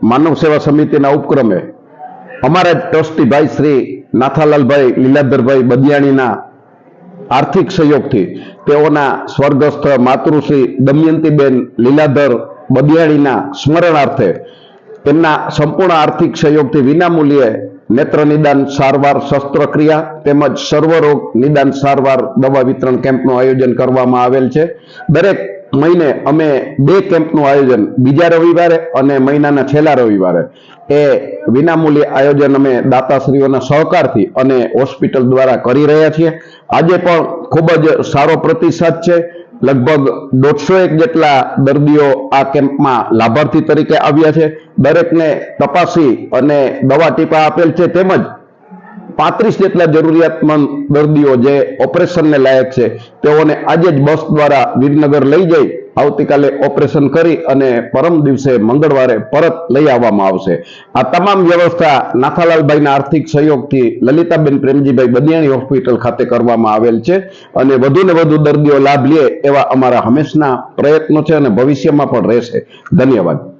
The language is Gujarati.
માનવ સેવા સમિતિના ઉપક્રમે અમારા ટ્રસ્ટી ભાઈ શ્રી નાથાલાલભાઈ લીલાધરભાઈ બદિયાણીના આર્થિક સહયોગથી તેઓના સ્વર્ગસ્થ માતૃશ્રી દમયંતીબેન લીલાધર બદિયાણીના સ્મરણાર્થે તેમના સંપૂર્ણ આર્થિક સહયોગથી વિનામૂલ્યે નેત્ર નિદાન સારવાર શસ્ત્રક્રિયા તેમજ સર્વરોગ નિદાન સારવાર દવા વિતરણ કેમ્પનું આયોજન કરવામાં આવેલ છે. દરેક મહિને અમે બે કેમ્પનું આયોજન, બીજા રવિવારે અને મહિનાના છેલ્લા રવિવારે. એ વિનામૂલ્ય આયોજન અમે દાતાશ્રીઓના સહકારથી અને હોસ્પિટલ દ્વારા કરી રહ્યા છીએ. આજે પણ ખૂબ જ સારો પ્રતિસાદ છે. લગભગ દોઢસો એક જેટલા દર્દીઓ આ કેમ્પમાં લાભાર્થી તરીકે આવ્યા છે. દરેકને તપાસી અને દવા ટીપા આપેલ છે તેમજ પાંત્રીસ જેટલા જરૂરિયાતમંદ દર્દીઓ જે ઓપરેશનને લાયક છે, તેઓને આજે જ બસ દ્વારા વિરનગર લઈ જઈ આવતીકાલે ઓપરેશન કરી અને પરમ દિવસે મંગળવારે પરત લઈ આવવામાં આવશે. આ તમામ વ્યવસ્થા નાથાલાલભાઈના આર્થિક સહયોગથી લલિતાબેન પ્રેમજીભાઈ બનિયાણી હોસ્પિટલ ખાતે કરવામાં આવેલ છે અને વધુ ને વધુ દર્દીઓ લાભ લે એવા અમારા હંમેશના પ્રયત્નો છે અને ભવિષ્યમાં પણ રહેશે. ધન્યવાદ.